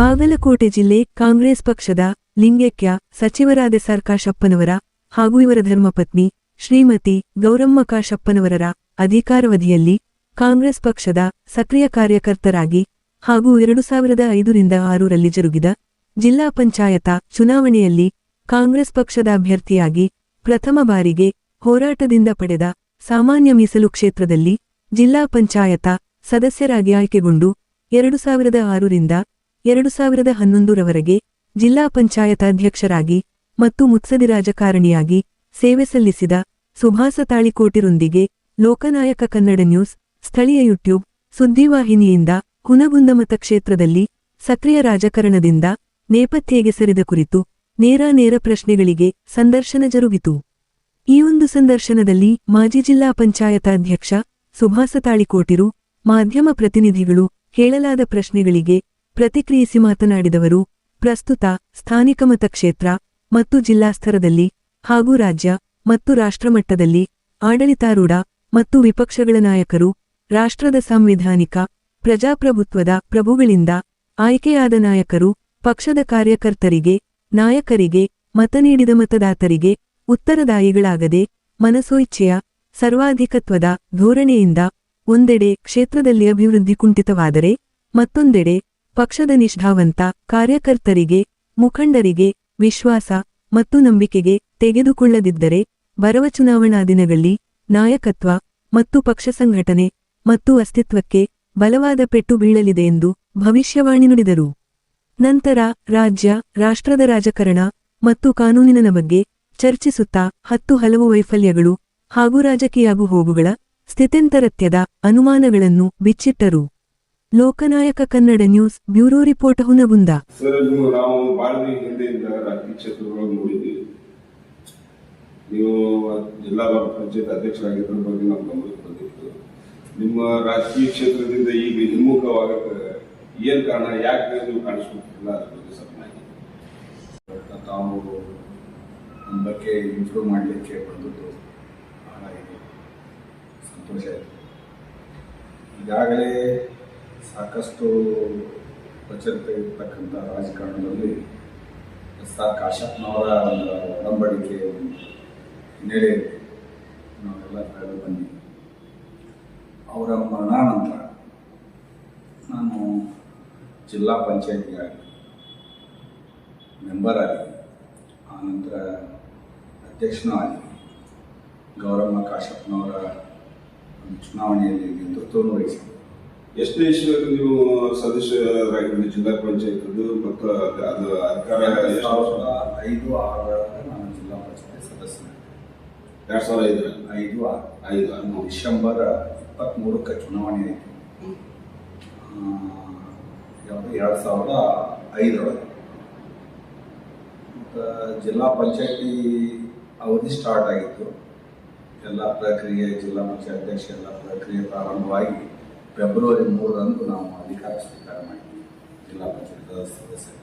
ಬಾಗಲಕೋಟೆ ಜಿಲ್ಲೆ ಕಾಂಗ್ರೆಸ್ ಪಕ್ಷದ ಲಿಂಗೈಕ್ಯ ಸಚಿವರಾದ ಸರ್ ಕಾಶಪ್ಪನವರ ಹಾಗೂ ಇವರ ಧರ್ಮಪತ್ನಿ ಶ್ರೀಮತಿ ಗೌರಮ್ಮ ಕಾಶಪ್ಪನವರರ ಅಧಿಕಾರವಧಿಯಲ್ಲಿ ಕಾಂಗ್ರೆಸ್ ಪಕ್ಷದ ಸಕ್ರಿಯ ಕಾರ್ಯಕರ್ತರಾಗಿ ಹಾಗೂ ಎರಡು ಸಾವಿರದ ಐದರಿಂದ ಆರರಲ್ಲಿ ಜರುಗಿದ ಜಿಲ್ಲಾ ಪಂಚಾಯತ ಚುನಾವಣೆಯಲ್ಲಿ ಕಾಂಗ್ರೆಸ್ ಪಕ್ಷದ ಅಭ್ಯರ್ಥಿಯಾಗಿ ಪ್ರಥಮ ಬಾರಿಗೆ ಹೋರಾಟದಿಂದ ಪಡೆದ ಸಾಮಾನ್ಯ ಮೀಸಲು ಕ್ಷೇತ್ರದಲ್ಲಿ ಜಿಲ್ಲಾ ಪಂಚಾಯತ ಸದಸ್ಯರಾಗಿ ಆಯ್ಕೆಗೊಂಡು ಎರಡು ಸಾವಿರದ ಆರರಿಂದ ಎರಡು ಸಾವಿರದ ಹನ್ನೊಂದರವರೆಗೆ ಜಿಲ್ಲಾ ಪಂಚಾಯತ ಅಧ್ಯಕ್ಷರಾಗಿ ಮತ್ತು ಮುತ್ಸದಿ ರಾಜಕಾರಣಿಯಾಗಿ ಸೇವೆ ಸಲ್ಲಿಸಿದ ಸುಭಾಸ ತಾಳಿಕೋಟಿರೊಂದಿಗೆ ಲೋಕನಾಯಕ ಕನ್ನಡ ನ್ಯೂಸ್, ಸ್ಥಳೀಯ ಯೂಟ್ಯೂಬ್, ಸುದ್ದಿವಾಹಿನಿಯಿಂದ ಹುನಗುಂದ ಮತಕ್ಷೇತ್ರದಲ್ಲಿ ಸಕ್ರಿಯ ರಾಜಕಾರಣದಿಂದ ನೇಪಥ್ಯಗೆ ಸರಿದ ಕುರಿತು ನೇರ ನೇರ ಪ್ರಶ್ನೆಗಳಿಗೆ ಸಂದರ್ಶನ ಜರುಗಿತು. ಈ ಒಂದು ಸಂದರ್ಶನದಲ್ಲಿ ಮಾಜಿ ಜಿಲ್ಲಾ ಪಂಚಾಯತ ಅಧ್ಯಕ್ಷ ಸುಭಾಸ ತಾಳಿಕೋಟಿರು ಮಾಧ್ಯಮ ಪ್ರತಿನಿಧಿಗಳು ಕೇಳಲಾದ ಪ್ರಶ್ನೆಗಳಿಗೆ ಪ್ರತಿಕ್ರಿಯಿಸಿ ಮಾತನಾಡಿದವರು, ಪ್ರಸ್ತುತ ಸ್ಥಾನಿಕ ಮತಕ್ಷೇತ್ರ ಮತ್ತು ಜಿಲ್ಲಾ ಸ್ತರದಲ್ಲಿ ಹಾಗೂ ರಾಜ್ಯ ಮತ್ತು ರಾಷ್ಟ್ರಮಟ್ಟದಲ್ಲಿ ಆಡಳಿತಾರೂಢ ಮತ್ತು ವಿಪಕ್ಷಗಳ ನಾಯಕರು, ರಾಷ್ಟ್ರದ ಸಾಂವಿಧಾನಿಕ, ಪ್ರಜಾಪ್ರಭುತ್ವದ ಪ್ರಭುಗಳಿಂದ ಆಯ್ಕೆಯಾದ ನಾಯಕರು, ಪಕ್ಷದ ಕಾರ್ಯಕರ್ತರಿಗೆ, ನಾಯಕರಿಗೆ, ಮತ ನೀಡಿದ ಮತದಾತರಿಗೆ ಉತ್ತರದಾಯಿಗಳಾಗದೆ ಮನಸೋಇಚ್ಛೆಯ ಸರ್ವಾಧಿಕತ್ವದ ಧೋರಣೆಯಿಂದ ಒಂದೆಡೆ ಕ್ಷೇತ್ರದಲ್ಲಿ ಅಭಿವೃದ್ಧಿ ಕುಂಠಿತವಾದರೆ ಮತ್ತೊಂದೆಡೆ ಪಕ್ಷದ ನಿಷ್ಠಾವಂತ ಕಾರ್ಯಕರ್ತರಿಗೆ, ಮುಖಂಡರಿಗೆ ವಿಶ್ವಾಸ ಮತ್ತು ನಂಬಿಕೆಗೆ ತೆಗೆದುಕೊಳ್ಳದಿದ್ದರೆ ಬರುವ ಚುನಾವಣಾ ದಿನಗಳಲ್ಲಿ ನಾಯಕತ್ವ ಮತ್ತು ಪಕ್ಷ ಸಂಘಟನೆ ಮತ್ತು ಅಸ್ತಿತ್ವಕ್ಕೆ ಬಲವಾದ ಪೆಟ್ಟು ಬೀಳಲಿದೆ ಎಂದು ಭವಿಷ್ಯವಾಣಿ ನುಡಿದರು. ನಂತರ ರಾಜ್ಯ, ರಾಷ್ಟ್ರದ ರಾಜಕಾರಣ ಮತ್ತು ಕಾನೂನಿನ ಬಗ್ಗೆ ಚರ್ಚಿಸುತ್ತಾ ಹತ್ತು ಹಲವು ವೈಫಲ್ಯಗಳು ಹಾಗೂ ರಾಜಕೀಯ ಹೋಗುಗಳ ಸ್ಥಿತ್ಯಂತರತ್ಯದ ಅನುಮಾನಗಳನ್ನು ಬಿಚ್ಚಿಟ್ಟರು. Lokanayaka Kannada news bureau report Hungund. ನೀವು ದಿನ ಹಿಂದೆಯಿಂದ ರಾಜಕೀಯ ಕ್ಷೇತ್ರಗಳನ್ನು ನೋಡಿದ್ದೀವಿ. ನೀವು ಜಿಲ್ಲಾ ಪಂಚಾಯತ್ ಅಧ್ಯಕ್ಷರಾಗಿದ್ರ ಬಗ್ಗೆ ನಮ್ಮ ಗಮನಕ್ಕೆ ಬಂದಿತ್ತು. ನಿಮ್ಮ ರಾಜಕೀಯ ಕ್ಷೇತ್ರದಿಂದ ಈಗ ಹಿಮ್ಮುಖವಾಗಕ್ಕೆ ಏನ್ ಕಾರಣ, ಯಾಕೆ ನೀವು ಕಾಣಿಸ್ಕೊತಿಲ್ಲ ಅದ್ರ ಬಗ್ಗೆ ಮಾಹಿತಿ ತಾವು ನಮ್ಮ ಬಗ್ಗೆ ಇಂಪ್ರೂವ್ ಮಾಡಲಿಕ್ಕೆ ಬಂದದ್ದು ಬಹಳ ಸಂತೋಷ ಆಯಿತು. ಈಗಾಗಲೇ ಸಾಕಷ್ಟು ಪ್ರಚಲಿತ ಇರತಕ್ಕಂಥ ರಾಜಕಾರಣದಲ್ಲಿ ಎಸ್ ಆರ್ ಕಾಶಪ್ಪನವರ ಒಂದು ಒಡಂಬಡಿಕೆ ಹಿನ್ನೆಲೆ ನಾವೆಲ್ಲ ಕಳೆದು ಬನ್ನಿ ಅವರ ಮರಣಾನಂತರ ನಾನು ಜಿಲ್ಲಾ ಪಂಚಾಯತಿಗಾಗಿ ಮೆಂಬರ್ ಆಗಿ ಆನಂತರ ಅಧ್ಯಕ್ಷನೂ ಆಗಿ ಗೌರಮ್ಮ ಕಾಶಪ್ಪನವರ ಚುನಾವಣೆಯಲ್ಲಿ ನೇತೃತ್ವವನ್ನು ವಹಿಸಿದೆ ಎಷ್ಟು ಇಶ್ವರಿಗೆ ನೀವು ಸದಸ್ಯರಾಗಿದ್ದು ಜಿಲ್ಲಾ ಪಂಚಾಯತ್ ಮತ್ತು ಅದು- ಅಧಿಕಾರ ಎರಡು ಸಾವಿರದ ಐದು ಆರರಲ್ಲಿ ನಾನು ಜಿಲ್ಲಾ ಪಂಚಾಯತ್ ಸದಸ್ಯನ ಎರಡು ಸಾವಿರದ ಐದರಲ್ಲಿ? ಐದು ಆರು. ಐದು ಆರು. ಡಿಸೆಂಬರ್ ಇಪ್ಪತ್ತ್ಮೂರಕ್ಕೆ ಚುನಾವಣೆ ಆಯಿತು ಯಾವುದು? ಎರಡು ಸಾವಿರದ ಐದರೊಳಗೆ ಮತ್ತು ಜಿಲ್ಲಾ ಪಂಚಾಯತಿ ಅವಧಿ ಸ್ಟಾರ್ಟ್ ಆಗಿತ್ತು. ಎಲ್ಲ ಪ್ರಕ್ರಿಯೆ ಜಿಲ್ಲಾ ಪಂಚಾಯತ್ ಅಧ್ಯಕ್ಷ ಎಲ್ಲ ಪ್ರಕ್ರಿಯೆ ಪ್ರಾರಂಭವಾಗಿ ಫೆಬ್ರವರಿ ಮೂರರಂದು ನಾವು ಅಧಿಕಾರ ಸ್ವೀಕಾರ ಮಾಡಿದ್ವಿ ಜಿಲ್ಲಾ ಪಂಚಾಯತ್ ಸದಸ್ಯರು.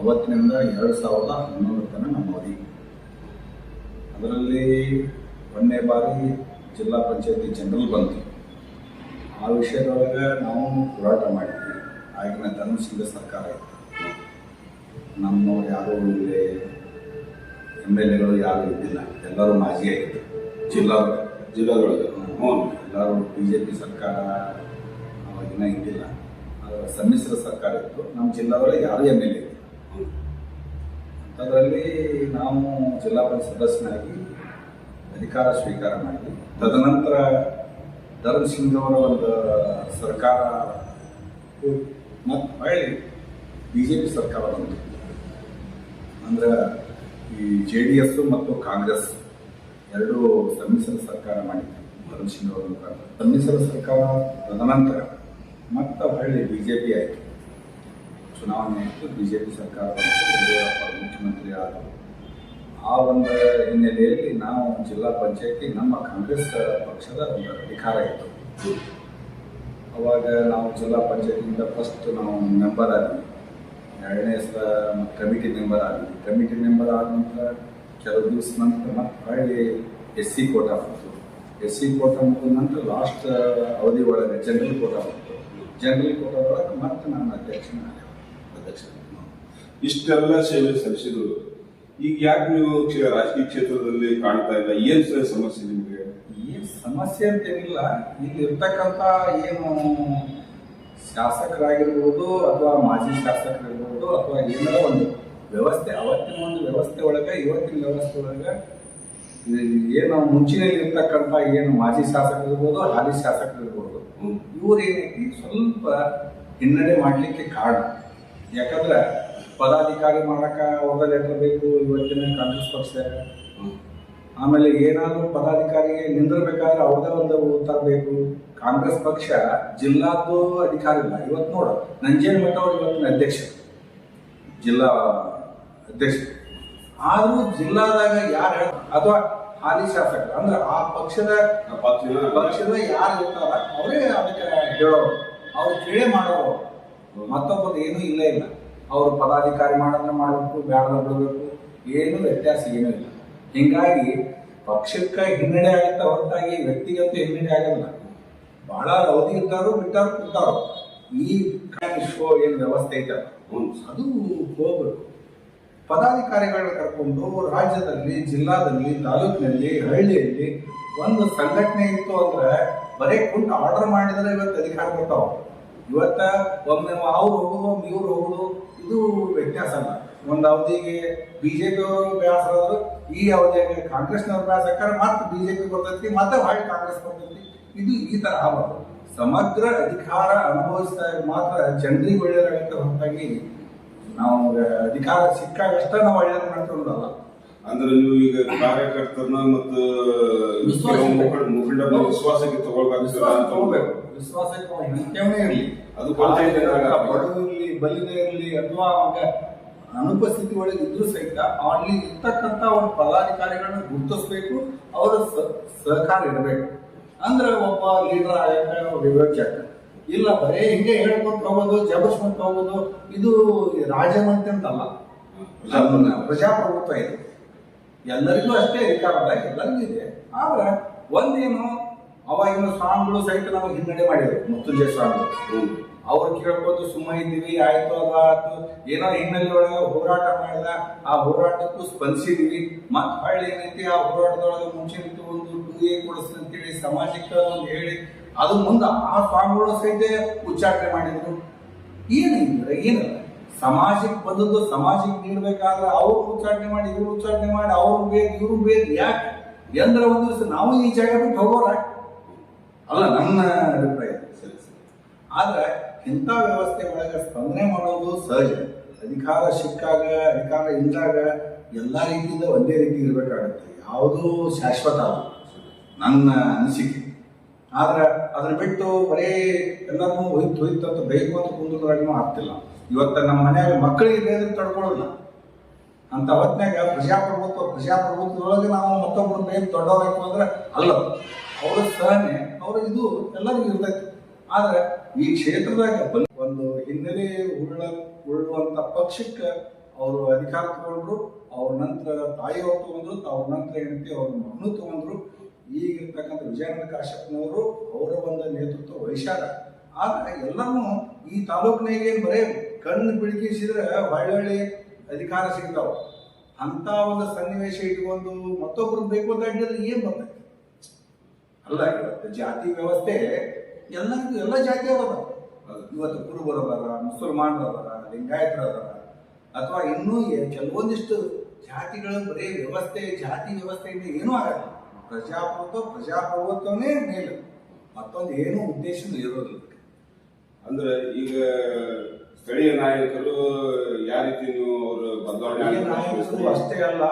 ಅವತ್ತಿನಿಂದ ಎರಡು ಸಾವಿರದ ಹನ್ನೊಂದರ ತನಕ ನಮ್ಮ ಅವಧಿ. ಅದರಲ್ಲಿ ಒಂದನೇ ಬಾರಿ ಜಿಲ್ಲಾ ಪಂಚಾಯತಿ ಜನರಲ್ ಬಂತು. ಆ ವಿಷಯದೊಳಗೆ ನಾವು ಹೋರಾಟ ಮಾಡಿದ್ವಿ. ಆಗಿನ ಧರ್ಮಸಿಂಗ ಸರ್ಕಾರ ಇತ್ತು. ನಮ್ಮವ್ರು ಯಾರೂ ಇಲ್ಲಿ ಎಂ ಎಲ್ ಎಗಳು ಯಾರೂ ಇದ್ದಿಲ್ಲ. ಎಲ್ಲರೂ ಮಾಜಿ ಆಗಿತ್ತು ಜಿಲ್ಲಾ ಜಿಲ್ಲಾದೊಳಗೆ. ಹ್ಞೂ ಎಲ್ಲರೂ ಬಿ ಜೆ ಪಿ ಸರ್ಕಾರ ಅವಾಗಿನ ಇದ್ದಿಲ್ಲ. ಅದರ ಸಮ್ಮಿಶ್ರ ಸರ್ಕಾರ ಇತ್ತು. ನಮ್ಮ ಜಿಲ್ಲಾದೊಳಗೆ ಯಾರು ಎಂ ಎಲ್ ಎ ಅಂಥದ್ರಲ್ಲಿ ನಾವು ಜಿಲ್ಲಾ ಪರಿಷತ್ ಸದಸ್ಯನಾಗಿ ಅಧಿಕಾರ ಸ್ವೀಕಾರ ಮಾಡಿದ್ವಿ. ತದನಂತರ ಧರ್ಮ ಸಿಂಗ್ ಅವರ ಒಂದು ಸರ್ಕಾರ ಮತ್ತು ಹೊಳ್ಳಿ ಬಿ ಜೆ ಪಿ ಸರ್ಕಾರ ಬಂತು. ಅಂದ್ರೆ ಈ ಜೆ ಡಿ ಎಸ್ ಮತ್ತು ಕಾಂಗ್ರೆಸ್ ಎರಡೂ ಸಮ್ಮಿಶ್ರ ಸರ್ಕಾರ ಮಾಡಿದ್ರು ಧರ್ಮ್ ಸಿಂಗ್ ಅವರ ಮುಖಾಂತರ ಸಮ್ಮಿಶ್ರ ಸರ್ಕಾರ ತದನಂತರ ಮತ್ತೆ ಹೊಳ್ಳಿ ಬಿ ಜೆ ಪಿ ಆಯಿತು. ಚುನಾವಣೆ ಆಯಿತು ಬಿ ಜೆ ಪಿ ಸರ್ಕಾರ ಮುಖ್ಯಮಂತ್ರಿ ಆದರು. ಆ ಒಂದು ಹಿನ್ನೆಲೆಯಲ್ಲಿ ನಾವು ಜಿಲ್ಲಾ ಪಂಚಾಯತಿ, ನಮ್ಮ ಕಾಂಗ್ರೆಸ್ ಪಕ್ಷದ ಒಂದು ಅಧಿಕಾರ ಇತ್ತು. ಅವಾಗ ನಾವು ಜಿಲ್ಲಾ ಪಂಚಾಯತಿಯಿಂದ ಫಸ್ಟ್ ನಾವು ಮೆಂಬರ್ ಆದ್ವಿ. ಎರಡನೇ ಸ ಕಮಿಟಿ ಮೆಂಬರ್ ಆದ್ವಿ. ಕಮಿಟಿ ಮೆಂಬರ್ ಆದ ನಂತರ ಕೆಲವು ದಿವಸ ನಂತರ ಮತ್ತೆ ಹೊಳ್ಳಿ S C quota S C quota ಮುಗಿದ ನಂತರ ಲಾಸ್ಟ್ ಅವಧಿ ಒಳಗೆ ಜನರಲ್ ಕೋಟಾ ಬಂತು. ಜನರಲ್ ಒಳಗೆ ಮತ್ತೆ ನಾನು ಅಧ್ಯಕ್ಷನ ಅಧ್ಯಕ್ಷ ಇಷ್ಟೆಲ್ಲ ಸೇವೆ ಸಲ್ಲಿಸಿದ್ರು ಈಗ ಯಾಕೆ ನೀವು ರಾಜಕೀಯ ಕ್ಷೇತ್ರದಲ್ಲಿ ಕಾಣ್ತಾ ಇಲ್ಲ? ಏನ್ ಸರ್ ಸಮಸ್ಯೆ ನಿಮಗೆ? ಏನು ಸಮಸ್ಯೆ ಅಂತೇನಿಲ್ಲ. ಇಲ್ಲಿ ಇರ್ತಕ್ಕಂಥ ಏನು ಶಾಸಕರಾಗಿರ್ಬೋದು ಅಥವಾ ಮಾಜಿ ಶಾಸಕರಾಗಿರ್ಬೋದು ಅಥವಾ ಏನಾರ ಒಂದು ವ್ಯವಸ್ಥೆ ಅವತ್ತಿನ ಒಂದು ವ್ಯವಸ್ಥೆ ಒಳಗೆ ಇವತ್ತಿನ ವ್ಯವಸ್ಥೆ ಒಳಗೆ ಏನು ಮುಂಚಿನಲ್ಲಿ ಇರ್ತಕ್ಕಂಥ ಏನು ಮಾಜಿ ಶಾಸಕರಿರ್ಬೋದು, ಹಾಲಿ ಶಾಸಕರಿರ್ಬೋದು ಇರ್ಬೋದು ಇವ್ರು ಏನೈತಿ ಸ್ವಲ್ಪ ಹಿನ್ನಡೆ ಮಾಡಲಿಕ್ಕೆ ಕಾರಣ. ಯಾಕಂದ್ರೆ ಪದಾಧಿಕಾರಿ ಮಾಡಕ ಅವ್ರದ ಲೆಟರ್ ಬೇಕು ಇವತ್ತಿನ ಕಾಂಗ್ರೆಸ್ ಪಕ್ಷ. ಆಮೇಲೆ ಏನಾದರೂ ಪದಾಧಿಕಾರಿಗೆ ನಿಂದಿರ್ಬೇಕಾದ್ರೆ ಅವ್ರದೇ ಒಂದು ಉತ್ತರ ಕಾಂಗ್ರೆಸ್ ಪಕ್ಷ ಜಿಲ್ಲಾದ್ದು ಅಧಿಕಾರಿ ಇಲ್ಲ. ಇವತ್ತು ನೋಡು ನಂಜೇನ್ ಮಠ ಅವರು ಇವತ್ತಿನ ಅಧ್ಯಕ್ಷ ಜಿಲ್ಲಾ ಅಧ್ಯಕ್ಷ ಆದ್ರೂ ಜಿಲ್ಲಾದಾಗ ಯಾರು ಅಥವಾ ಹಾಲಿ ಶಾಸಕ ಅಂದ್ರೆ ಆ ಪಕ್ಷದ ಪಕ್ಷದ ಯಾರು ಇರ್ತಾರ ಅವರೇ ಅದಕ್ಕೆ ಹೇಳೋರು. ಅವ್ರು ಕೇಳೇ ಮಾಡೋರು. ಮತ್ತೊಬ್ಬರು ಏನೂ ಇಲ್ಲೇ ಇಲ್ಲ. ಅವರು ಪದಾಧಿಕಾರಿ ಮಾಡೋದನ್ನ ಮಾಡಬೇಕು ಬ್ಯಾಡ್ರ ಬಿಡಬೇಕು. ಏನು ವ್ಯತ್ಯಾಸ ಏನೂ ಇಲ್ಲ. ಹಿಂಗಾಗಿ ಪಕ್ಷಕ್ಕೆ ಹಿನ್ನಡೆ ಆಗುತ್ತಾ ಹೊರತಾಗಿ ವ್ಯಕ್ತಿಗಂತೂ ಹಿನ್ನಡೆ ಆಗಲ್ಲ. ಬಹಳ ಅವಧಿ ಇದ್ದಾರು ಬಿಟ್ಟಾರು ಕೂತಾರು. ಈ ಶೋ ಏನು ವ್ಯವಸ್ಥೆ ಐತೆ. ಅದು ಹೋಗ್ಬೇಕು. ಪದಾಧಿಕಾರಿಗಳನ್ನ ಕರ್ಕೊಂಡು ರಾಜ್ಯದಲ್ಲಿ, ಜಿಲ್ಲಾದಲ್ಲಿ, ತಾಲೂಕಿನಲ್ಲಿ, ಹಳ್ಳಿಯಲ್ಲಿ ಒಂದು ಸಂಘಟನೆ ಇತ್ತು ಅಂದ್ರೆ ಬರೇ ಕುಂಟು ಆರ್ಡರ್ ಮಾಡಿದ್ರೆ ಇವತ್ತು ಅಧಿಕಾರ ಬರ್ತಾವ ಇವತ್ತ ಒಮ್ಮೆ ಅವ್ರು ಹೋಗುದು, ಒಮ್ಮೆ ಇವ್ರು ಹೋಗುದು, ಇದು ವ್ಯತ್ಯಾಸ ಅಲ್ಲ. ಒಂದು ಅವಧಿಗೆ ಬಿಜೆಪಿ ಅವರು ಬೇಸರ ಆದ್ರು, ಈ ಅವಧಿಯಾಗಿ ಕಾಂಗ್ರೆಸ್ನವ್ರು ಬ್ಯಾಸ ಹಾಕಾರ ಮತ್ತೆ ಬಿಜೆಪಿ ಬರ್ತೈತಿ ಮತ್ತೆ ಭಾಳ ಕಾಂಗ್ರೆಸ್ ಬರ್ತೈತಿ ಇದು ಈ ತರ ಆಗಬಾರ್ದು. ಸಮಗ್ರ ಅಧಿಕಾರ ಅನುಭವಿಸಿದಾಗ ಮಾತ್ರ ಜನರಿಗೆ ಒಳ್ಳೆಯದಾಗುತ್ತೆ ಹೊರತಾಗಿ ನಾವು ಅಧಿಕಾರ ಸಿಕ್ಕಾಗಷ್ಟೇ ನಾವು ಒಳ್ಳೆಯದು ಮಾಡ್ತಾ ಅಂದ್ರೆ ನೀವು ಈಗ ಕಾರ್ಯಕರ್ತರನ್ನ ಮತ್ತು ಮುಖಂಡ ಮುಖಂಡರನ್ನ ವಿಶ್ವಾಸಕ್ಕೆ ತಗೊಳ್ಬೇಕು ವಿಶ್ವಾಸಕ್ಕೆ ಎಂತವನೇ ಇರಲಿ. ಅದು ಕೊರತೆ ಇದೆ ಅಂದಾಗ ಬಡವ ಇರಲಿ ಬಲಿದ ಇರಲಿ ಅಥವಾ ಅವಾಗ ಅನುಪಸ್ಥಿತಿ ಒಳಗೆ ಇದ್ರೂ ಸಹಿತ ಅಲ್ಲಿ ಇರ್ತಕ್ಕಂಥ ಒಂದು ಪದಾಧಿಕಾರಿಗಳನ್ನ ಗುರುತಿಸ್ಬೇಕು ಅವರ ಸಹಕಾರ ಇರಬೇಕು. ಅಂದ್ರೆ ಒಬ್ಬ ಲೀಡರ್ ಆಗಕ್ಕೆ ವಿವೇಕ್ ಚಕ್ರ ಇಲ್ಲ, ಬರೇ ಹಿಂಗೆ ಹೇಳ್ಕೊಂತ ಹೋಗೋದು ಜಬರ್ಸ್ಕೊಂತ ಹೋಗೋದು ಇದು ರಾಜಮಂತ್ರಿ ಅಂತಲ್ಲ ಪ್ರಜಾಪ್ರಭುತ್ವ ಇದೆ. ಎಲ್ಲರಿಗೂ ಅಷ್ಟೇ ಅಧಿಕಾರ ಅಲ್ಲ ಎಲ್ಲರಿಗೂ ಇದೆ. ಆದ್ರೆ ಒಂದೇನು, ಅವಾಗಿನ ಸ್ವಾಮಿಗಳು ಸಹಿತ ನಮಗೆ ಹಿನ್ನಡೆ ಮಾಡಿದ್ರು, ಮುತ್ತುಂಜಯ ಸ್ವಾಮಿಗಳು. ಹ್ಮ್. ಅವ್ರು ಕೇಳ್ಕೊಂಡು ಸುಮ್ಮ ಇದ್ದೀವಿ, ಆಯ್ತು, ಅದ ಆಯ್ತು, ಏನೋ ಹಿನ್ನೆಲೆ ಒಳಗೆ ಹೋರಾಟ ಮಾಡಿದ, ಆ ಹೋರಾಟಕ್ಕೂ ಸ್ಪಂದಿಸಿದೀವಿ. ಮತ್ ಹಳ್ಳಿ ಏನೈತಿ, ಆ ಹೋರಾಟದೊಳಗೆ ಮುಂಚೆ ಒಂದು ಟೂ ಎ ಕೊಡಿಸ್ರಿ ಅಂತೇಳಿ, ಸಮಾಜಕ್ಕೆ ಒಂದು ಹೇಳಿ ಅದು ಮುಂದೆ ಆ ಸ್ವಾಮಿಗಳು ಸಹಿತ ಉಚ್ಚಾಟನೆ ಮಾಡಿದ್ರು. ಏನಿದ್ರೆ ಏನಲ್ಲ ಸಮಾಜಕ್ಕೆ ಬಂದದ್ದು ಸಮಾಜಕ್ಕೆ ನೀಡಬೇಕಾದ್ರೆ ಅವ್ರು ಉಚ್ಚಾಟನೆ ಮಾಡಿ, ಇವ್ರು ಉಚ್ಚಾಟನೆ ಮಾಡಿ, ಅವ್ರು ಬೇದ್ ಇವ್ರು ಬೇದ್ ಯಾಕೆ? ಎಂದ್ರ ಒಂದು ದಿವಸ ನಾವು ಈ ಜಾಗ ಬಿಟ್ಟು ಹೋಗೋರ? ಅಲ್ಲ ನನ್ನ ಅಭಿಪ್ರಾಯ ಸರಿ ಸರಿ. ಆದ್ರೆ ಇಂಥ ವ್ಯವಸ್ಥೆ ಒಳಗೆ ಸ್ಪಂದನೆ ಮಾಡೋದು ಸಹಜ. ಅಧಿಕಾರ ಸಿಕ್ಕಾಗ, ಅಧಿಕಾರ ಇಲ್ಲದಾಗ ಎಲ್ಲ ರೀತಿಯಿಂದ ಒಂದೇ ರೀತಿ ಇರಬೇಕಾಗುತ್ತೆ. ಯಾವುದೂ ಶಾಶ್ವತ ಅಲ್ಲ. ನನ್ನ ಅನಿಸಿಕೆ. ಆದ್ರೆ ಅದನ್ನ ಬಿಟ್ಟು ಬರೀ ಎಲ್ಲರನ್ನೂ ಹೋಯ್ತು ಹೋಯ್ತು ಅಂತ ಬೇಕು ಅಂತ ಕುಂದ್ರದಾಗೂ ಆಗ್ತಿಲ್ಲ. ಇವತ್ತ ನಮ್ಮ ಮನ್ಯಾಗ ಮಕ್ಕಳಿಗೆ ಬೇರೆ ತಡ್ಕೊಳ್ಳೋದಿಲ್ಲ. ಅಂತ ಹೊತ್ತಿನಾಗ ಪ್ರಜಾಪ್ರಭುತ್ವ, ಪ್ರಜಾಪ್ರಭುತ್ವದೊಳಗೆ ನಾವು ಮತ್ತೊಬ್ಬರು ಮೇಲೆ ದೊಡ್ಡವರಾಯ್ತು ಅಂದ್ರೆ ಅಲ್ಲ, ಅವರ ಸಹನೆ, ಅವ್ರ ಇದು ಎಲ್ಲರಿಗೂ ಇರ್ತೈತಿ. ಆದ್ರೆ ಈ ಕ್ಷೇತ್ರದಾಗ ಒಂದು ಹಿನ್ನೆಲೆ ಉಳ್ಳ ಉಳ್ಳುವಂತ ಪಕ್ಷಕ್ಕೆ ಅವರು ಅಧಿಕಾರ ತಗೊಂಡ್ರು, ಅವ್ರ ನಂತರ ತಾಯಿಯವರು ತಗೊಂಡ್ರು, ಅವ್ರ ನಂತರ ಹೆಂಡತಿ ಅವ್ರ ಮಗನು ತಗೊಂಡ್ರು ಈಗ ಇರ್ತಕ್ಕಂಥ ವಿಜಯಾನಂದ ಕಾಶ್ಯಪ್ನವರು ಅವರ ಒಂದು ನೇತೃತ್ವ ವಹಿಸ್ಯಾರ ಆದ್ರೆ ಎಲ್ಲರೂ ಈ ತಾಲೂಕಿನಾಗ ಏನ್ ಬರೇ ಕಣ್ಣು ಬಿಳಿಕಿಸಿದ್ರೆ ಒಳ್ಳೊಳ್ಳೆ ಅಧಿಕಾರ ಸಿಗ್ತಾವ. ಅಂತ ಒಂದು ಸನ್ನಿವೇಶ ಇಟ್ಕೊಂಡು ಮತ್ತೊಬ್ರು ಬೇಕು ಅಂತ ಏನ್ ಬರ್ತೈತಿ ಅಲ್ಲ ಜಾತಿ ವ್ಯವಸ್ಥೆ ಎಲ್ಲ ಎಲ್ಲ ಜಾತಿಯವರು ಅದಾವ ಇವತ್ತು ಕುರುಬರು ಅದಾರ, ಮುಸಲ್ಮಾನರು ಅದಾರ ಅಥವಾ ಇನ್ನೂ ಕೆಲವೊಂದಿಷ್ಟು ಜಾತಿಗಳ ಬರೀ ವ್ಯವಸ್ಥೆ, ಜಾತಿ ವ್ಯವಸ್ಥೆಯಿಂದ ಏನೂ ಆಗಲ್ಲ. ಪ್ರಜಾಪ್ರಭುತ್ವ ಪ್ರಜಾಪ್ರಭುತ್ವನೇ ಮೇಲು. ಮತ್ತೊಂದು ಏನೂ ಉದ್ದೇಶ ಇರೋದಿಲ್ಲ. ಅಂದ್ರೆ ಈಗ ಸ್ಥಳೀಯ ನಾಯಕರು ಯಾವ ರೀತಿ ಅವರು ಬದಲಾವಣೆ ನಾಯಕರು ಅಷ್ಟೇ ಅಲ್ಲ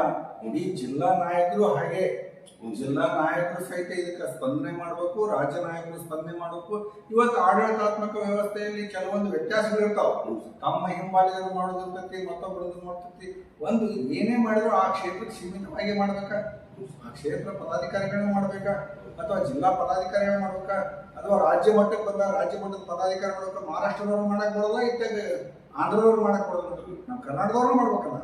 ಇಡೀ ಜಿಲ್ಲಾ ನಾಯಕರು ಹಾಗೆ. ಜಿಲ್ಲಾ ನಾಯಕರು ಸಹಿತ ಇದಕ್ಕೆ ಸ್ಪಂದನೆ ಮಾಡಬೇಕು ರಾಜ್ಯ ನಾಯಕರು ಸ್ಪಂದನೆ ಮಾಡಬೇಕು. ಇವತ್ತು ಆಡಳಿತಾತ್ಮಕ ವ್ಯವಸ್ಥೆಯಲ್ಲಿ ಕೆಲವೊಂದು ವ್ಯತ್ಯಾಸಗಳಿರ್ತಾವ ತಮ್ಮ ಹಿಂಬಾಲಿಗರು ಮಾಡೋದಿರ್ತೈತಿ ಮತ್ತೊಬ್ಬರದ್ದು ಮಾಡ್ತೈತಿ ಒಂದು ಏನೇ ಮಾಡಿದ್ರು ಆ ಕ್ಷೇತ್ರಕ್ಕೆ ಸೀಮಿತವಾಗಿ ಮಾಡ್ಬೇಕಾ ಕ್ಷೇತ್ರ ಪದಾಧಿಕಾರಿಗಳನ್ನ ಮಾಡ್ಬೇಕಾ? ಅಥವಾ ಜಿಲ್ಲಾ ಪದಾಧಿಕಾರಿಗಳನ್ನ ಮಾಡ್ಬೇಕಾ? ಅಥವಾ ರಾಜ್ಯ ಮಟ್ಟಕ್ಕೆ ಬಂದ ರಾಜ್ಯ ಮಟ್ಟದ ಪದಾಧಿಕಾರಿ ಮಾಡ್ಬೇಕಾ? ಮಹಾರಾಷ್ಟ್ರದವ್ರು ಮಾಡಕ್ ಬರೋಲ್ಲ ಇತ್ತಾಗ ಆಂಧ್ರದವ್ರು ಮಾಡಕ್ ಬರೋಲ್ಲ ನಮ್ಮ ಕರ್ನಾಟಕದವ್ರು ಮಾಡ್ಬೇಕಲ್ಲ.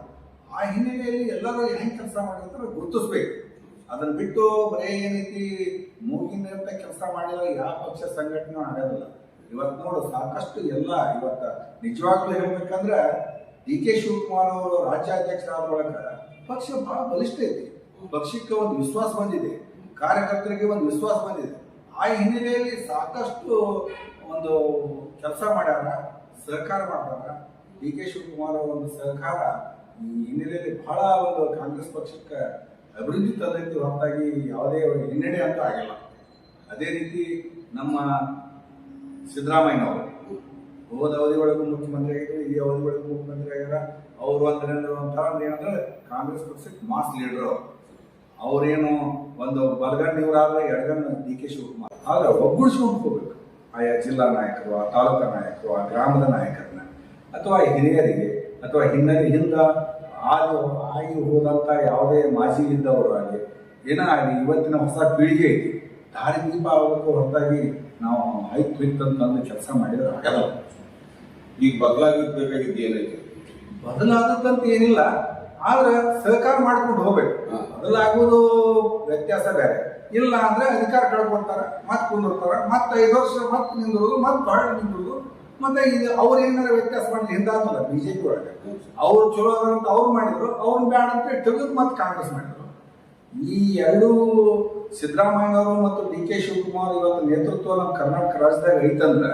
ಆ ಹಿನ್ನೆಲೆಯಲ್ಲಿ ಎಲ್ಲರೂ ಹೆಂಗ್ ಕೆಲಸ ಮಾಡಿರ್ತಾರೆ ಗುರುತಿಸ್ಬೇಕು. ಅದನ್ನ ಬಿಟ್ಟು ಬರೇ ಏನೈತಿ ಮೂಗಿನ ಕೆಲಸ ಮಾಡಿದ್ರೆ ಯಾವ ಪಕ್ಷ ಸಂಘಟನೆ ಆಗೋದಿಲ್ಲ. ಇವತ್ತು ನೋಡು, ಸಾಕಷ್ಟು ಎಲ್ಲ ಇವತ್ತ ನಿಜವಾಗ್ಲೂ ಹೇಳ್ಬೇಕಂದ್ರೆ ಡಿ ಕೆ ಶಿವಕುಮಾರ್ ಅವರು ರಾಜ್ಯಾಧ್ಯಕ್ಷರಾದ ಒಳಗೆ ಪಕ್ಷ ಬಹಳ ಬಲಿಷ್ಠ ಐತಿ. ಪಕ್ಷಕ್ಕೆ ಒಂದು ವಿಶ್ವಾಸ ಬಂದಿದೆ, ಕಾರ್ಯಕರ್ತರಿಗೆ ಒಂದು ವಿಶ್ವಾಸ ಬಂದಿದೆ. ಆ ಹಿನ್ನೆಲೆಯಲ್ಲಿ ಸಾಕಷ್ಟು ಒಂದು ಕೆಲಸ ಮಾಡ್ಯಾರ, ಸಹಕಾರ ಮಾಡ್ತಾರ ಡಿ ಕೆ ಶಿವಕುಮಾರ್ ಅವರ ಒಂದು ಸಹಕಾರ ಈ ಹಿನ್ನೆಲೆಯಲ್ಲಿ ಬಹಳ ಒಂದು ಕಾಂಗ್ರೆಸ್ ಪಕ್ಷಕ್ಕೆ ಅಭಿವೃದ್ಧಿ ತಂದಿತ್ತು. ಹೊರತಾಗಿ ಯಾವುದೇ ಹಿನ್ನಡೆ ಅಂತೂ ಆಗಿಲ್ಲ. ಅದೇ ರೀತಿ ನಮ್ಮ ಸಿದ್ದರಾಮಯ್ಯನವರು, ಹೋದ ಅವಧಿ ಒಳಗೂ ಮುಖ್ಯಮಂತ್ರಿ ಆಗಿದ್ರು, ಈ ಅವಧಿ ಒಳಗೂ ಮುಖ್ಯಮಂತ್ರಿ ಆಗ್ಯಾರ. ಅವರು ಅಂದ್ರೆ ಏನಂದ್ರೆ ಕಾಂಗ್ರೆಸ್ ಪಕ್ಷಕ್ಕೆ ಮಾಸ್ ಲೀಡರ್ ಅವರು. ಅವ್ರೇನು ಒಂದು ಬಲಗಣ್ಣು ಇವರಾದ್ರೆ ಎಡಗಣ್ಣು ಡಿ ಕೆ ಶಿವಕುಮಾರ್. ಆದ್ರೆ ಒಗ್ಗೂಡಿಸ್ಕೊಂಡು ಹೋಗ್ಬೇಕು ಆಯಾ ಜಿಲ್ಲಾ ನಾಯಕರು ಆ ತಾಲೂಕಾ ನಾಯಕರು ಆ ಗ್ರಾಮದ ನಾಯಕರನ್ನ. ಅಥವಾ ಹಿರಿಯರಿಗೆ ಅಥವಾ ಹಿನ್ನೆಲೆ ಹಿಂದ ಆಗಿ ಆಗಿ ಹೋದಂಥ ಯಾವುದೇ ಮಾಜಿ ಇದ್ದವರು ಆಗಲಿ ಏನೇ ಆಗಲಿ ಇವತ್ತಿನ ಹೊಸ ಪೀಳಿಗೆ ಐತಿ. ದಾರಿ ದೀಪ ಆಗಬೇಕು ಹೊರತಾಗಿ ನಾವು ಹೈಕ್ ಅಂತಂದು ಕೆಲಸ ಮಾಡಿದ್ರೆ ಆಗಲ್ಲ. ಈಗ ಬದಲಾಗಬೇಕಾಗಿದ್ದು ಏನೈತಿ ಬದಲಾದಂತ ಏನಿಲ್ಲ. ಆದ್ರೆ ಸಹಕಾರ ಮಾಡ್ಕೊಂಡು ಹೋಗ್ಬೇಕು. ಹಾ. ಬದಲಾಗುವುದು ವ್ಯತ್ಯಾಸ ಬೇರೆ. ಇಲ್ಲ ಅಂದ್ರೆ ಅಧಿಕಾರ ಕಳ್ಕೊಳ್ತಾರೆ ಮತ್ತೆ ಕುಂದಿರ್ತಾರೆ ಮತ್ತೆ ಐದು ವರ್ಷ ಮತ್ತೆ ನಿಂದಿರೋದು ಮತ್ತೆ ಬಹಳ ನಿಂದಿರೋದು ಮತ್ತೆ ಇದು ಅವ್ರು ಏನಾರ ವ್ಯತ್ಯಾಸ ಮಾಡಿ ಹಿಂದಾತಲ್ಲ ಬಿಜೆಪಿ ಒಳಗೆ. ಅವ್ರು ಚಲೋ ಅಂತ ಅವ್ರು ಮಾಡಿದ್ರು, ಅವ್ರು ಬೇಡ ಅಂತ ತೆಗೆದು ಮತ್ತೆ ಕಾಂಗ್ರೆಸ್ ಮಾಡಿದ್ರು. ಈ ಎರಡು ಸಿದ್ದರಾಮಯ್ಯನವರು ಮತ್ತು ಡಿ ಕೆ ಶಿವಕುಮಾರ್ ಇವತ್ತು ನೇತೃತ್ವ ನಮ್ಮ ಕರ್ನಾಟಕ ರಾಜ್ಯದಾಗ ಐತಂದ್ರೆ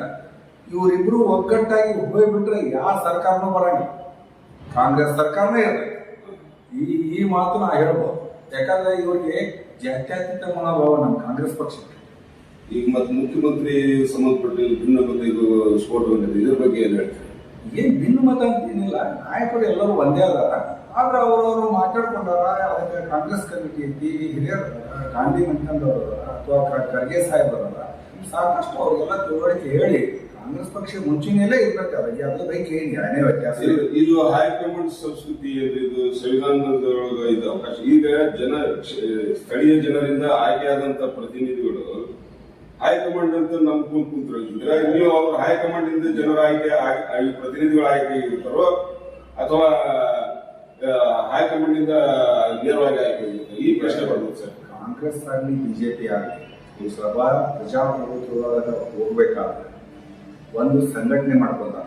ಇವರಿಬ್ರು ಒಗ್ಗಟ್ಟಾಗಿ ಹೋಗ್ಬಿಟ್ರೆ ಯಾವ ಸರ್ಕಾರನೂ ಬರಂಗಿಲ್ಲ. ಕಾಂಗ್ರೆಸ್ ಸರ್ಕಾರನೇ ಇರಲಿ ಈ ಈ ಮಾತು ನಾ ಹೇಳ್ಬೋದು. ಯಾಕಂದ್ರೆ ಇವರಿಗೆ ಜಾತ್ಯತೀತ ಮನೋಭಾವ ನಮ್ಮ ಕಾಂಗ್ರೆಸ್ ಪಕ್ಷಕ್ಕೆ. ಈಗ ಮತ್ತೆ ಮುಖ್ಯಮಂತ್ರಿ ಸಂಬಂಧಪಟ್ಟ ಭಿನ್ನಮತ ಇದು ಸ್ಫೋಟ ಬಂದಿದೆ. ಇದ್ರ ಬಗ್ಗೆ ಏನ್ ಹೇಳ್ತಾರೆ? ಏನ್ ಭಿನ್ನ ಮತ ಅಂತ ಏನಿಲ್ಲ. ನಾಯಕರು ಎಲ್ಲರೂ ಒಂದೇ ಅದಾರ. ಆದ್ರೆ ಅವರವರು ಮಾತಾಡ್ಕೊಂಡಾರ ಅದಕ್ಕೆ ಕಾಂಗ್ರೆಸ್ ಕಮಿಟಿ ಐತಿ ಹಿರಿಯರು ಗಾಂಧಿ ಮಂಟಂದವರು ಅಥವಾ ಖರ್ಗೆ ಸಾಹೇಬರಲ್ಲ ಸಾಕಷ್ಟು ಅವ್ರಿಗೆಲ್ಲ ತಿಳುವಳಿಕೆ ಹೇಳಿ ಕಾಂಗ್ರೆಸ್ ಪಕ್ಷ ಮುಂಚಿನಲ್ಲೇ ಇರ್ಬೇಕು ಅವರಿಗೆ ಅದ್ರ ಬೈಕ್ ಏನು ಎರಡನೇ ವ್ಯತ್ಯಾಸ. ಇದು- ಇದು ಹೈಕಮಾಂಡ್ ಸಂಸ್ಕೃತಿ ಇದು ಸಂವಿಧಾನದೊಳಗ ಇದು ಅವಕಾಶ ಈಗ ಜನ ಕ್ಷ- ಸ್ಥಳೀಯ ಜನರಿಂದ ಆಯ್ಕೆಯಾದಂತ ಪ್ರತಿನಿಧಿಗಳು ಹೈಕಮಾಂಡ್ ಅಂತ ನಂಬ್ಕೊಂಡ್ ಕುಂತಿರೋದ್ರಿಂದ ನೀವು ಅವ್ರ ಹೈಕಮಾಂಡ್ ಇಂದ ಜನರ ಆಯ್ಕೆ ಆಗ್- ಪ್ರತಿನಿಧಿಗಳ ಆಯ್ಕೆ ಇರ್ತಾರೋ ಅಥವಾ ಆ, ಹೈಕಮಾಂಡ್ ಇಂದ ನೇರವಾಗಿ ಆಯ್ಕೆ ಇರ್ತಾರೋ? ಈ ಪ್ರಶ್ನೆ ಬರ್ಬೋದು ಸರ್ ಕಾಂಗ್ರೆಸ್ ಆಗಲಿ ಬಿಜೆಪಿ ಆಗಲಿ ಈ ಸಭಾ ಪ್ರಜಾಪ್ರಭುತ್ವದ ಹೋಗ್ಬೇಕಾದ್ರೆ ಒಂದು ಸಂಘಟನೆ ಮಾಡ್ಕೊಂಡಾರ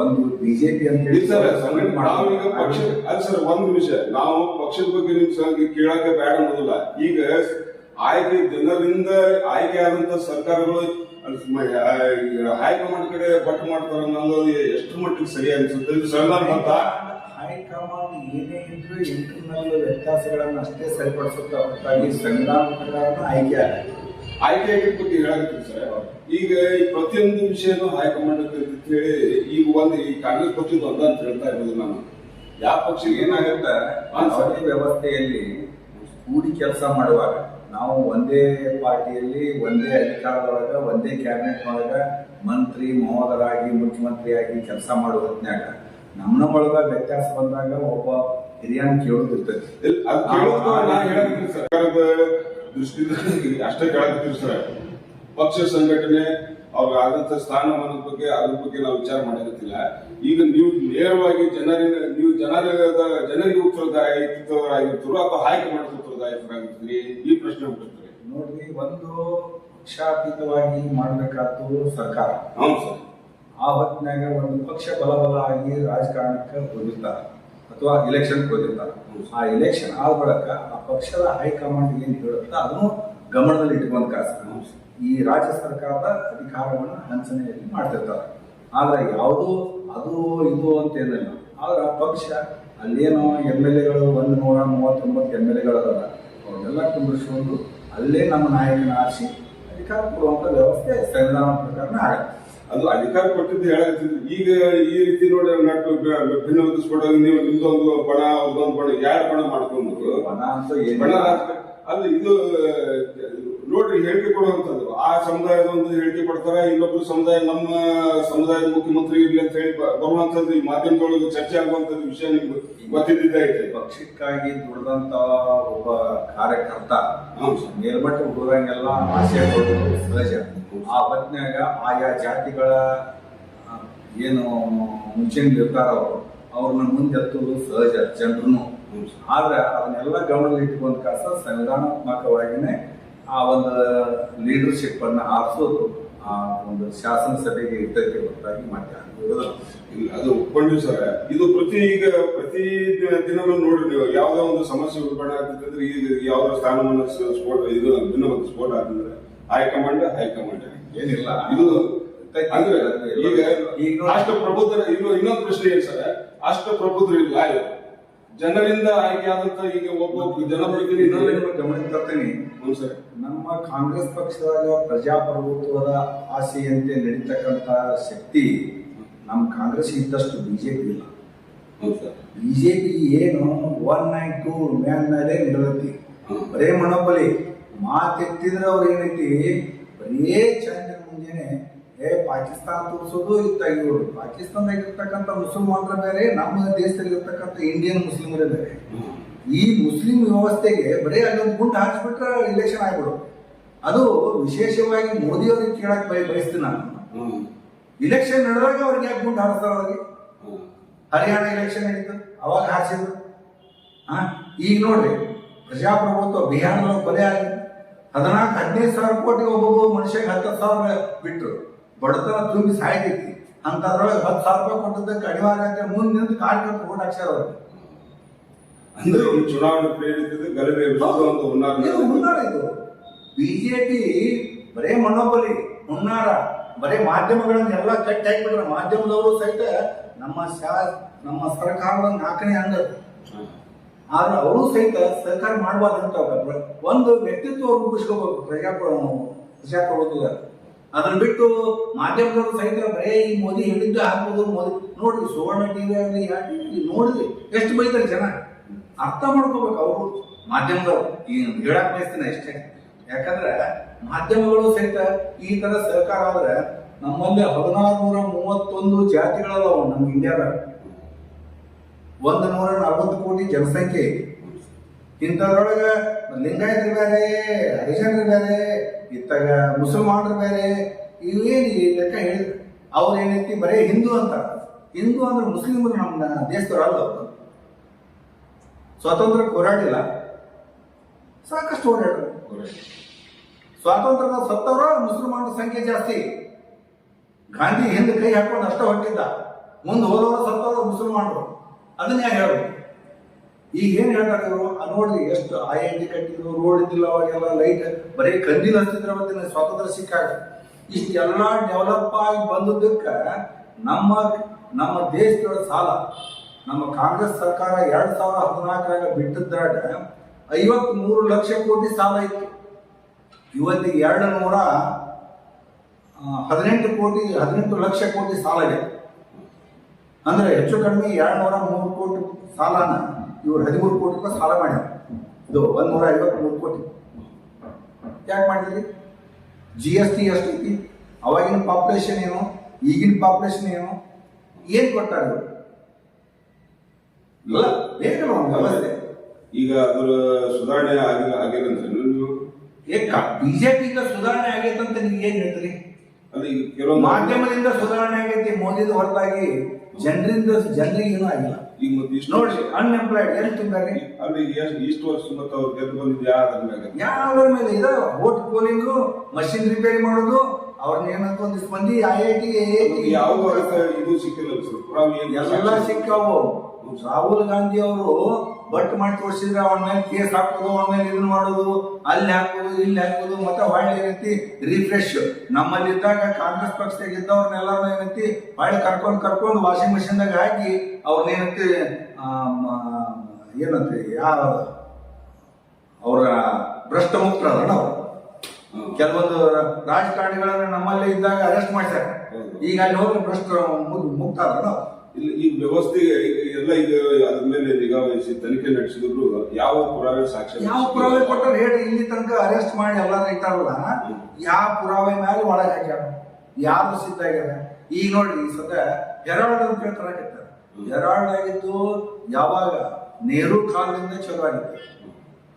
ಒಂದು ಬಿಜೆಪಿ ಅಂತ ಹೇಳಿ ಸಂಘಟನೆ ನಾವೀಗ ಪಕ್ಷ ಅದ್ ಸರ್ ಒಂದು ವಿಷಯ ನಾವು ಪಕ್ಷದ ಬಗ್ಗೆ ನಿಮ್ ಸಂಘ ಕೇಳಕ್ಕೆ ಬೇಡ ಅನ್ನೋದಿಲ್ಲ. ಈಗ ಆಯ್ಕೆ ಜನರಿಂದ ಆಯ್ಕೆ ಆದಂತ ಸರ್ಕಾರಗಳು ಹೈಕಮಾಂಡ್ ಕಡೆ ಬಟ್ ಮಾಡ್ತಾರ ಅನ್ನೋದು ಎಷ್ಟು ಮಟ್ಟಿಗೆ ಸರಿ ಅನ್ಸುತ್ತೆ? ಹೈಕಮಾಂಡ್ ಏನೇ ಇದ್ರು ಇಂಟರ್ನಲ್ ವ್ಯತ್ಯಾಸಗಳನ್ನ ಅಷ್ಟೇ ಸರಿಪಡಿಸುತ್ತೆ. ಹೊರತಾಗಿ ಸಂವಿಧಾನ ಆಯ್ಕೆ ಆಗಲ್ಲ. ಆಯ್ಕೆ ಬಗ್ಗೆ ಹೇಳಕತ್ತೀನಿ ಸರ್ ಈಗ ಈ ಪ್ರತಿಯೊಂದು ವಿಷಯನೂ ಹೈಕಮಾಂಡ್ ಅಂತ ಹೇಳಿ ಈಗ ಒಂದು ಈ ಕಾಂಗ್ರೆಸ್ ಪಕ್ಷದ ಒಂದ ಅಂತ ಹೇಳ್ತಾ ಇರೋದು ನಾನು. ಯಾವ ಪಕ್ಷ ಏನಾಗುತ್ತೆ ಯಾವುದೇ ವ್ಯವಸ್ಥೆಯಲ್ಲಿ ಕೂಡಿ ಕೆಲಸ ಮಾಡುವಾಗ ನಾವು ಒಂದೇ ಪಾರ್ಟಿಯಲ್ಲಿ ಒಂದೇ ಅಧಿಕಾರದೊಳಗ ಒಂದೇ ಕ್ಯಾಬಿನೆಟ್ ಒಳಗ ಮಂತ್ರಿ ಮಹೋದರಾಗಿ ಮುಖ್ಯಮಂತ್ರಿಯಾಗಿ ಕೆಲಸ ಮಾಡುವ ಹೊತ್ನ್ಯಾಗ ನಮ್ಮ ನಮ್ಮೊಳಗ ವ್ಯತ್ಯಾಸ ಬಂದಾಗ ಒಬ್ಬ ಹಿರಿಯನ್ ಕೇಳೋದಿರ್ತೈತಿ ಸರ್ಕಾರದ ದೃಷ್ಟಿಯಿಂದ ಅಷ್ಟೇ ಕೆಳಗೆ ಸರ್ ಪಕ್ಷ ಸಂಘಟನೆ ಅವ್ರ ಆದಂತ ಸ್ಥಾನಮಾನದ ಬಗ್ಗೆ ಅದ್ರ ಬಗ್ಗೆ ನಾವು ವಿಚಾರ ಮಾಡಕತ್ತಿಲ್ಲ ಈಗ ನೀವು ನೇರವಾಗಿ ಜನರಿಂದ ನೀವು ಜನರ ಜನರಿಗೆ ಉತ್ತರದಾಯಿತ್ವರಾಗಿರ್ತಾರೋ ಅಥವಾ ಹೈಕಮಾಂಡ್ ಉತ್ತರದಾಯಿತರಾಗಿರ್ತೀರಿ ಈ ಪ್ರಶ್ನೆ ಹುಟ್ಟುತ್ತದೆ. ನೋಡ್ರಿ ಒಂದು ಪಕ್ಷಾತೀತವಾಗಿ ಮಾಡಬೇಕಾದ್ದು ಸರ್ಕಾರ. ಹೌದು ಸರ್. ಆ ಹೊತ್ತಿನಾಗ ಒಂದು ಪಕ್ಷ ಬಲ ಬಲ ಆಗಿ ರಾಜಕಾರಣಕ್ಕೆ ಹೋಗಿರ್ತಾರೆ. ಅಥವಾ ಇಲೆಕ್ಷನ್ ಹೋಗಿರ್ತಾರೆ. ಆ ಎಲೆಕ್ಷನ್ ಆದ ಬಳಿಕ ಆ ಪಕ್ಷದ ಹೈಕಮಾಂಡ್ ಏನು ಹೇಳುತ್ತೆ ಅದನ್ನು ಗಮನದಲ್ಲಿ ಇಟ್ಕೊಂಡು ಕಾಸ. ಈ ರಾಜ್ಯ ಸರ್ಕಾರದ ಅಧಿಕಾರವನ್ನು ಹಂಚನೆಯಲ್ಲಿ ಮಾಡ್ತಿರ್ತಾರೆ. ಆದ್ರೆ ಯಾವುದು ಅದು ಇದು ಅಂತ ಏನಿಲ್ಲ. ಆದ್ರೆ ಪಕ್ಷ ಅಲ್ಲೇನೋ ಎಂ ಎಲ್ ಎಗಳು ಒಂದು ನೂರ ಮೂವತ್ತೊಂಬತ್ತು ಎಂ ಎಲ್ ಎಗಳು ಅವ್ರನ್ನೆಲ್ಲ ಕುಂದಿರಿಸ್ಕೊಂಡು ಅಲ್ಲೇ ನಮ್ಮ ನಾಯಕನ ಆರಿಸಿ ಅಧಿಕಾರ ಕೊಡುವಂಥ ವ್ಯವಸ್ಥೆ ಸಂವಿಧಾನ ಪ್ರಕಾರನೇ ಆಗತ್ತೆ. ಅದು ಅಧಿಕಾರ ಕೊಟ್ಟಿದ್ದು ಹೇಳಕತ್ತಿದ್ರು. ಈಗ ಈ ರೀತಿ ನೋಡಿ ನಟ್ಟು ಭಿನ್ನ ಒದಗಿಸ್ಕೊಡೋದು ನೀವು ನಿಮ್ದೊಂದು ಬಣ ಅವ್ರದೊಂದು ಬಣ ಯಾರು ಬಣ ಮಾಡ್ಕೊಂಡ್ರು? ಬಣ ಅಂತ ಬಣ ಏನಿಲ್ಲ ಅಲ್ಲ ಇದು ನೋಡ್ರಿ ಹೇಳಿಕೆ ಕೊಡುವಂತದ್ದು ಆ ಸಮುದಾಯದ ಒಂದು ಹೇಳಿಕೆ ಕೊಡ್ತಾರೆ ಇನ್ನೊಬ್ರು ಸಮುದಾಯ ನಮ್ಮ ಸಮುದಾಯದ ಮುಖ್ಯಮಂತ್ರಿ ಇರ್ಲಿ ಅಂತ ಹೇಳಿ ಬರುವಂತದ್ದು ಈ ಮಾಧ್ಯಮದೊಳಗೆ ಚರ್ಚೆ ಆಗುವಂತದ್ದು ವಿಷಯ ನಿಮ್ಗೆ ಗೊತ್ತಿದ್ದೈತೆ ಐತೆ ಪಕ್ಷಕ್ಕಾಗಿ ದುಡಿದಂತ ಒಬ್ಬ ಕಾರ್ಯಕರ್ತ ಮೇಲ್ಮಟ್ಟ ಹುಡುಗಂಗೆಲ್ಲ ಆಸೆ ಆ ಹೊತ್ತಿನಾಗ ಆಯಾ ಜಾತಿಗಳ ಏನು ಮುಂಚಿನ ಇರ್ತಾರೋ ಅವರು, ಅವ್ರನ್ನ ಮುಂದೆ ಎತ್ತುವುದು ಸಹಜ ಜನರನ್ನು ಆದ್ರೆ ಅದನ್ನೆಲ್ಲ ಗಮನದಲ್ಲಿ ಇಟ್ಕೊಂಡ್ ಕಾಸ ಸಂವಿಧಾನಾತ್ಮಕವಾಗಿನೇ ಆ ಒಂದು ಲೀಡರ್ಶಿಪ್ ಅನ್ನ ಆರಿಸೋದು ಆ ಒಂದು ಶಾಸನ ಸಭೆಗೆ ಇದ್ದಕ್ಕೆ ಆಗಿರೋದು ಇಲ್ಲ, ಅದು ಒಪ್ಕೊಂಡಿವಿ ಸರ್. ಇದು ಪ್ರತಿ ಈಗ ಪ್ರತಿ ದಿನವೂ ನೋಡಿ ನೀವು, ಯಾವ್ದೋ ಒಂದು ಸಮಸ್ಯೆ ಉಲ್ಬಣ ಆಗ್ತಿದ್ರೆ ಈಗ ಯಾವ್ದೋ ಸ್ಥಾನವನ್ನು ಸ್ಫೋಟ ಇದು ಭಿನ್ನಮತ ಸ್ಫೋಟ ಆಗ್ತಂದ್ರೆ ಹೈಕಮಾಂಡ್ ಹೈಕಮಾಂಡ್. ಏನಿಲ್ಲ. ಇದು ಅಂದ್ರೆ ಈಗ ಅಷ್ಟ ಪ್ರಬುದ್ಧರ ಇನ್ನು ಇನ್ನೊಂದು ಪ್ರಶ್ನೆ ಏನ್ ಸರ್? ಅಷ್ಟು ಪ್ರಬುದ್ಧರು ಇಲ್ಲ. ಜನರಿಂದ ಆಯ್ಕೆ ಆದಂತ ಈಗ ಒಬ್ಬ ಜನಪ್ರತಿನಿಧಿ. ನಾನು ಗಮನಕ್ಕೆ ತರ್ತೀನಿ. ಹ್ಞೂ ಸರ್. ನಮ್ಮ ಕಾಂಗ್ರೆಸ್ ಪಕ್ಷದಾಗ ಪ್ರಜಾಪ್ರಭುತ್ವದ ಆಸೆಯಂತೆ ನಡೀತಕ್ಕಂತ ಶಕ್ತಿ ನಮ್ಮ ಕಾಂಗ್ರೆಸ್ ಇದ್ದಷ್ಟು ಬಿಜೆಪಿ ಇಲ್ಲ. ಬಿಜೆಪಿ ಏನು ಒನ್ ನೈನ್ ಟೂ ಮ್ಯಾನ್ ಮೇಲೆ ನಿಲ್ಲತಿ ಬರೇ ಮನೋಬಲಿ ಮಾತೆತ್ತಿದ್ರೆ ಅವ್ರು ಏನೈತಿ ಬರೀ ಚಂದ್ರ ಮುಂಜಾನೆ, ಏ, ಪಾಕಿಸ್ತಾನ ತೋರಿಸೋದು ಇತ್ತ ಇವರು. ಪಾಕಿಸ್ತಾನದಾಗ ಇರ್ತಕ್ಕಂಥ ಮುಸಲ್ಮಾನರ ಬೇರೆ ನಮ್ಮ ದೇಶದಲ್ಲಿ ಇರ್ತಕ್ಕಂಥ ಇಂಡಿಯನ್ ಮುಸ್ಲಿಮರ ಬೇರೆ ಈ ಮುಸ್ಲಿಂ ವ್ಯವಸ್ಥೆಗೆ ಬರೀ ಅಲ್ಲೊಂದು ಗುಂಡು ಹಾಕಿಸ್ಬಿಟ್ರೆ ಇಲೆಕ್ಷನ್ ಆಗ್ಬಿಡು ಅದು ವಿಶೇಷವಾಗಿ ಮೋದಿ ಅವ್ರಿಗೆ ಕೇಳಕ್ ಬಯ, ಬಯಸ್ತೀನಿ ನಾನು. ಇಲೆಕ್ಷನ್ ನಡೆದಾಗ ಅವ್ರಿಗೆ ಯಾಕೆ ಗುಂಡು ಹಾರಿಸ್ತಾರ ಅವ್ರಿಗೆ? ಹರಿಯಾಣ ಇಲೆಕ್ಷನ್ ಆಗಿತ್ತು ಅವಾಗ ಹಾರಿಸಿದ್ರು. ಈಗ ನೋಡ್ರಿ, ಪ್ರಜಾಪ್ರಭುತ್ವ ಬಿಹಾರದಲ್ಲಿ ಕೊಲೆ ಆಗಿ ಹದಿನಾಲ್ಕು ಹದಿನೈದು ಸಾವಿರ ಕೋಟಿ ಒಬ್ಬೊಬ್ಬ ಮನುಷ್ಯಗೆ ಹತ್ತು ಸಾವಿರ ಬಿಟ್ಟರು ಬಡತನ ತುಂಬಿ ಸಾಯ್ತೈತಿ ಅಂತದ್ರೊಳಗೆ ಹತ್ತು ಸಾವಿರ ರೂಪಾಯಿ ಕೊಟ್ಟದಕ್ಕೆ ಅನಿವಾರ್ಯ ಅಂತ ಮುಂದೆ ನಿಂತು ಕಾಡ್ ಕೊಟ್ಟು ಓಟ್ ಹಾಕ್ಸ್ಯಾರ ಅವ್ರು. ಅಂದ್ರೆ ಚುನಾವಣೆ ಪ್ರೇರಿತದ ಗಲಭೆ ಇದು ಹುನ್ನಾರ ಇದು. ಬಿಜೆಪಿ ಬರೇ ಮನೋಬಲಿ ಹುನ್ನಾರ ಬರೇ ಮಾಧ್ಯಮಗಳನ್ನ ಎಲ್ಲ ಕಟ್ಟಿ ಹಾಕ್ಬಿಟ್ರೆ ಮಾಧ್ಯಮದವರು ಸಹಿತ ನಮ್ಮ ಶಾ ನಮ್ಮ ಸರ್ಕಾರದ ನಾಲ್ಕನೇ ಅಂಗ. ಆದ್ರೆ ಅವರು ಸಹಿತ ಸರ್ಕಾರ ಮಾಡಬಾರ್ದಂತ ಒಂದು ವ್ಯಕ್ತಿತ್ವ ರೂಪಿಸ್ಕೋಬೇಕು ಪ್ರಜಾಪ್ರ ಪ್ರಜಾಪ್ರಭುತ್ವದ ಅದನ್ನ ಬಿಟ್ಟು ಮಾಧ್ಯಮದವರು ಸಹಿತ ಬರೇ ಈ ಮೋದಿ ಹೇಳಿದ್ದು ಹಾಕ್ಬೋದು, ಮೋದಿ ನೋಡ್ರಿ ಸುವರ್ಣ ಟಿವಿ ಆಗಲಿ, ಯಾ ಟಿವಿ ನೋಡ್ರಿ ಎಷ್ಟು ಬೈತಾರೆ ಜನ? ಅರ್ಥ ಮಾಡ್ಕೋಬೇಕು ಅವರು. ಮಾಧ್ಯಮದವರು ಈ ಹೇಳಕ್ ಬಯಸ್ತೀನಿ ಅಷ್ಟೇ. ಯಾಕಂದ್ರೆ ಮಾಧ್ಯಮಗಳು ಸಹಿತ ಈ ತರ ಸರ್ಕಾರ ಆದ್ರೆ ನಮ್ಮಲ್ಲಿ ಹದಿನಾರು ನೂರ ಮೂವತ್ತೊಂದು ಜಾತಿಗಳಲ್ಲ ನಮ್ಮ ಇಂಡಿಯಾದಾಗ ಒಂದು ನೂರ ನಲವತ್ತು ಕೋಟಿ ಜನಸಂಖ್ಯೆ ಇಂಥದ್ರೊಳಗ ಲಿಂಗಾಯತರು ಬೇರೆ ಹರಿಜನರು ಬೇರೆ ಇತ್ತಾಗ ಮುಸಲ್ಮಾನರು ಬೇರೆ ಇವೇನು ಲೆಕ್ಕ ಹೇಳಿದ್ರು ಅವ್ರು ಏನೈತಿ ಬರೀ ಹಿಂದೂ ಅಂತ. ಹಿಂದೂ ಅಂದ್ರೆ ಮುಸ್ಲಿಮರು ನಮ್ಮ ದೇಶದವ್ರು ಸ್ವಾತಂತ್ರ್ಯ ಹೋರಾಡಿಲ್ಲ ಸಾಕಷ್ಟು ಹೋರಾಡಿದ್ರು ಸ್ವಾತಂತ್ರ್ಯದ ಸತ್ತವರ ಮುಸಲ್ಮಾನರ ಸಂಖ್ಯೆ ಜಾಸ್ತಿ. ಗಾಂಧಿ ಹಿಂದೆ ಕೈ ಹಾಕೊಂಡು ಅಷ್ಟ ಹೊಟ್ಟಿದ್ದ ಮುಂದೆ ಹೋದವರು ಸತ್ತವರು ಮುಸಲ್ಮಾನರು. ಅದನ್ನ ಹೇಳೋದು ಈಗ ಏನ್ ಹೇಳ್ತಾರೆ ಇವರು ನೋಡ್ರಿ ಎಷ್ಟು ಐ ಐ ಟಿ ಕಟ್ಟಿದ್ರು ರೋಡ್ ಇದ್ದಿಲ್ಲ ಅವಾಗೆಲ್ಲ ಲೈಟ್ ಬರೀ ಕಂದಿಲ್ ಹಚ್ಚಿದ್ರೆ ಅವತ್ತಿನ ಸ್ವಾತಂತ್ರ್ಯ ಸಿಕ್ಕಾಗ. ಇಷ್ಟೆಲ್ಲ ಡೆವಲಪ್ ಆಗಿ ಬಂದಿದ್ದಕ್ಕೆ ನಮ್ಮ ನಮ್ಮ ದೇಶದೊಳಗೆ ಸಾಲ. ನಮ್ಮ ಕಾಂಗ್ರೆಸ್ ಸರ್ಕಾರ ಎರಡ್ ಸಾವಿರ ಹದಿನಾಲ್ಕರಾಗ ಬಿಟ್ಟದ್ದಾಗ ಐವತ್ ಮೂರು ಲಕ್ಷ ಕೋಟಿ ಸಾಲ ಇತ್ತು. ಇವತ್ತಿಗೆ ಎರಡು ನೂರ ಹದಿನೆಂಟು ಕೋಟಿ, ಹದಿನೆಂಟು ಲಕ್ಷ ಕೋಟಿ ಸಾಲ ಇದೆ. ಅಂದ್ರೆ ಹೆಚ್ಚು ಕಡಿಮೆ ಎರಡು ನೂರ ಮೂರು ಕೋಟಿ ಸಾಲನ ಇವ್ರು ಹದಿಮೂರು ಕೋಟಿ ರೂಪಾಯಿ ಸಾಲ ಮಾಡ್ಯಾರ. ಇದು ಒಂದ್ ನೂರ ಐವತ್ಮೂರು ಕೋಟಿ. ಯಾಕೆ ಮಾಡಿದ್ರಿ? ಜಿ ಎಸ್ ಟಿ ಎಷ್ಟೈತಿ ಅವಾಗಿನ ಪಾಪ್ಯುಲೇಷನ್ ಏನು? ಈಗಿನ ಪಾಪ್ಯುಲೇಷನ್ ಏನು? ಏನ್ ಕೊಟ್ಟಾರ? ಇಲ್ಲ ಬೇಕಲ್ಲ ಒಂದು ವ್ಯವಸ್ಥೆ. ಈಗ ಅದರ ಸುಧಾರಣೆ ಆಗಿಲ್ಲ ಆಗಿಲ್ಲ ಅಂತ ನೀವು. ಏಕ ಬಿಜೆಪಿಗ ಸುಧಾರಣೆ ಆಗೈತಂತ ನೀವು ಏನ್ ಹೇಳ್ತೀರಿ? ಕೆಲವೊಂದು ಮಾಧ್ಯಮದಿಂದ ಸುಧಾರಣೆ ಆಗೈತಿ ಮೋದಿದ ಹೊರತಾಗಿ ಜನರಿಂದ ಜನರಿಗೆ ಏನೂ ಆಗಿಲ್ಲ. ಈಗ ಮತ್ತೆ ಇಷ್ಟು ನೋಡಿ ಅನ್ಎಂಪ್ಲಾಯ್ಡ್ ಎಷ್ಟು ಇದ್ದಾರೆ ಅಲ್ಲಿ ಎಷ್ಟು ಇಷ್ಟು ವರ್ಷ ಮತ್ತೆ ಅವ್ರು ಗೆದ್ದು ಬಂದಿದ್ದು ಯಾವ್ದ್ರ ಮೇಲೆ? ಯಾವ್ದ್ರ ಮೇಲೆ? ಇದು ವೋಟ್ ಪೋಲಿಂಗು ಮಷಿನ್ ರಿಪೇರಿ ಮಾಡೋದು ಅವ್ರನ್ನ ಏನಂತ ಒಂದಿಷ್ಟು ಮಂದಿ ಐ ಐ ಟಿ ಯಾವ ಇದು ಸಿಕ್ಕಿಲ್ಲ ಸರ್ ಎಲ್ಲ ಸಿಕ್ಕಾವು. ರಾಹುಲ್ ಗಾಂಧಿ ಅವರು ಬಟ್ ಮಾಡಿ ತೋರಿಸಿದ್ರೆ ಅವನ ಮೇಲೆ ಕೇಸ್ ಹಾಕೋದು ಅವನ ಮೇಲೆ ಇದನ್ನ ಮಾಡೋದು ಅಲ್ಲಿ ಹಾಕೋದು ಇಲ್ಲಿ ಹಾಕೋದು ಮತ್ತೆ ಹೊಳ್ಳಿ ಏನೈತಿ? ರಿಫ್ರೆಶ್ ನಮ್ಮಲ್ಲಿ ಇದ್ದಾಗ ಕಾಂಗ್ರೆಸ್ ಪಕ್ಷದಾಗ ಇದ್ದವ್ರನ್ನೆಲ್ಲರೂ ಏನೈತಿ? ಹೊಳ್ಳಿ ಕರ್ಕೊಂಡು ಕರ್ಕೊಂಡು ವಾಷಿಂಗ್ ಮಿಷಿನ್ದಾಗ ಹಾಕಿ ಅವ್ರನ್ನ ಏನಂತೆ? ಯಾರ ಅವರ ಭ್ರಷ್ಟ ಮುಕ್ತ ಕೆಲವೊಂದು ರಾಜಕಾರಣಿಗಳನ್ನ ನಮ್ಮಲ್ಲೇ ಇದ್ದಾಗ ಅರೆಸ್ಟ್ ಮಾಡ್ತಾರೆ ಈಗ ಅಲ್ಲಿ ಹೋಗಿ ಭ್ರಷ್ಟ ಮುಕ್ತ ಇಲ್ಲಿ ಈ ವ್ಯವಸ್ಥೆಗೆ ಈಗ ಎಲ್ಲ ಈಗ ಅದ್ರ ಮೇಲೆ ನಿಗಾ ವಹಿಸಿ ತನಿಖೆ ನಡೆಸಿದ್ರು, ಯಾವ ಪುರಾವೆ ಸಾಕ್ಷ್ಯ ಯಾವ ಪುರಾವೆ ಕೊಟ್ಟರು ಹೇಳಿ, ಇಲ್ಲಿ ತನಕ ಅರೆಸ್ಟ್ ಮಾಡಿ ಎಲ್ಲ ಇಟ್ಟಾರಲ್ಲ, ಯಾವ ಪುರಾವೆ ಮೇಲೆ ಒಳಗೆ ಹಾಕ್ಯಾರ? ಯಾರು ಸಿದ್ಧ ಆಗ್ಯಾರ ಈಗ ನೋಡ್ರಿ ಈ ಸದ ಹೆರಾಲ್ಡ್ ಅಂತ ಹೇಳ್ತಾರ ಆಗಿದ್ದು ಯಾವಾಗ? ನೆಹರು ಕಾಲದಿಂದ ಚಲೋ ಆಗಿತ್ತು